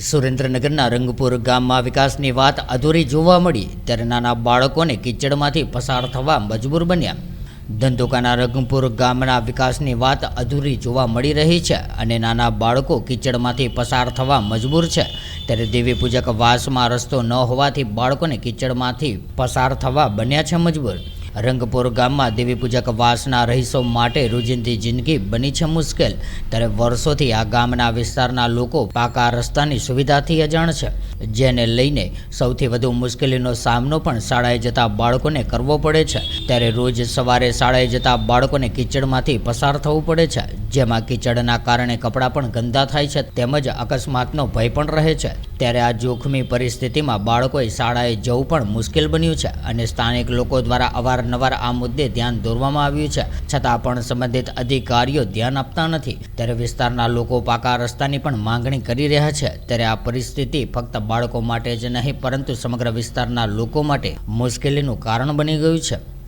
સુરેન્દ્રનગરના રંગપુર ગામમાં વિકાસની વાત અધૂરી જોવા મળી. ત્યારે નાના બાળકોને કિચડમાંથી પસાર થવા મજબૂર બન્યા. ધંધુકાના રંગપુર ગામના વિકાસની વાત અધૂરી જોવા મળી રહી છે અને નાના બાળકો કિચડમાંથી પસાર થવા મજબૂર છે. ત્યારે દેવી પૂજક વાસમાં રસ્તો ન હોવાથી બાળકોને કિચડમાંથી પસાર થવા બન્યા છે મજબૂર. રંગપુર ગામમાં દેવી પૂજક વાસના રહીશો માટે રોજિંદી જિંદગી બની છે મુશ્કેલ. ત્યારે વર્ષોથી આ ગામના વિસ્તારના લોકો પાકા રસ્તાની સુવિધાથી અજાણ છે. જેને લઈને સૌથી વધુ મુશ્કેલીનો સામનો પણ શાળાએ જતા બાળકોને કરવો પડે છે. ત્યારે રોજ સવારે શાળાએ જતા બાળકોને કિચડમાંથી પસાર થવું પડે છે. જેમાં કિચડના કારણે કપડાં પણ ગંદા થાય છે. તેમજ અકસ્માતનો ભય પણ રહે છે. ત્યારે આ જોખમી પરિસ્થિતિમાં બાળકોએ શાળાએ જવું પણ મુશ્કેલ બન્યું છે. અને સ્થાનિક લોકો દ્વારા અવારનવાર આ મુદ્દે ધ્યાન દોરવામાં આવ્યું છે. છતાં પણ સંબંધિત અધિકારીઓ ધ્યાન આપતા નથી. ત્યારે વિસ્તારના લોકો પાકા રસ્તાની પણ માંગણી કરી રહ્યા છે. ત્યારે આ પરિસ્થિતિ ફક્ત બાળકો માટે જ નહીં, પરંતુ સમગ્ર વિસ્તારના લોકો માટે મુશ્કેલીનું કારણ બની ગયું છે.